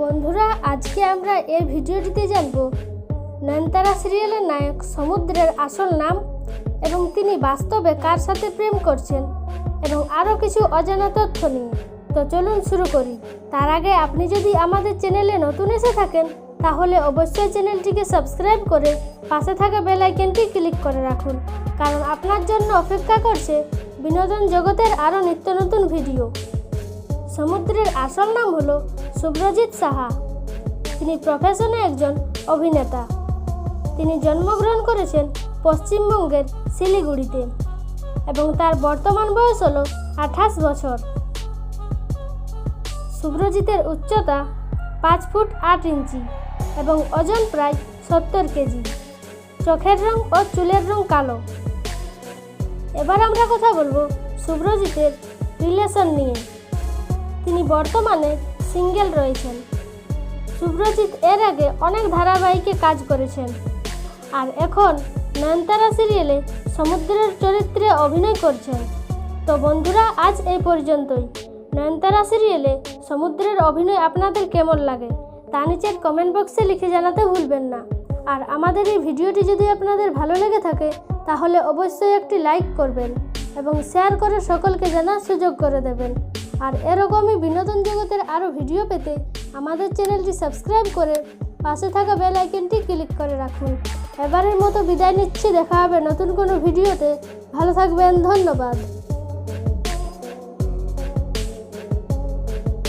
বন্ধুরা, আজকে আমরা এই ভিডিওটিতে জানব নয়নতারা সিরিয়ালের নায়ক সমুদ্রের আসল নাম এবং তিনি বাস্তবে কার সাথে প্রেম করছেন এবং আরও কিছু অজানা তথ্য নিয়ে। তো চলুন শুরু করি। তার আগে আপনি যদি আমাদের চ্যানেলে নতুন এসে থাকেন, তাহলে অবশ্যই চ্যানেলটিকে সাবস্ক্রাইব করে পাশে থাকা বেল আইকনটি ক্লিক করে রাখুন, কারণ আপনার জন্য অপেক্ষা করছে বিনোদন জগতের আরও নিত্য নতুন ভিডিও। সমুদ্রের আসল নাম হলো শুভ্রজিৎ সাহা। তিনি প্রফেশনে একজন অভিনেতা। তিনি জন্মগ্রহণ করেছেন পশ্চিমবঙ্গের শিলিগুড়িতে এবং তার বর্তমান বয়স হল আঠাশ বছর। শুভ্রজিতের উচ্চতা পাঁচ ফুট আট ইঞ্চি এবং ওজন প্রায় সত্তর কেজি। চোখের রং ও চুলের রং কালো। এবার আমরা কথা বলব শুভ্রজিতের রিলেশন নিয়ে। তিনি বর্তমানে সিঙ্গেল রয়েছেন। শুভ্রজিৎ এর আগে অনেক ধারাবাহিকে কাজ করেছেন। আর এখন নয়নতারা সিরিয়ালে সমুদ্রের চরিত্রে অভিনয় করছেন। তো বন্ধুরা, আজ এই পর্যন্তই। নয়নতারা সিরিয়ালে সমুদ্রের অভিনয় আপনাদের কেমন লাগে তা নিচের কমেন্ট বক্সে লিখে জানাতে ভুলবেন না। আর আমাদের এই ভিডিওটি যদি আপনাদের ভালো লেগে থাকে, তাহলে অবশ্যই একটি লাইক করবেন এবং শেয়ার করে সকলকে জানার সুযোগ করে দেবেন। আর এরকমই বিনোদন জগতের আরও ভিডিও পেতে আমাদের চ্যানেলটি সাবস্ক্রাইব করে পাশে থাকা বেল আইকনটি ক্লিক করে রাখুন। এবারের মতো বিদায় নিচ্ছি, দেখা হবে নতুন কোনো ভিডিওতে ভালো থাকবেন, ধন্যবাদ।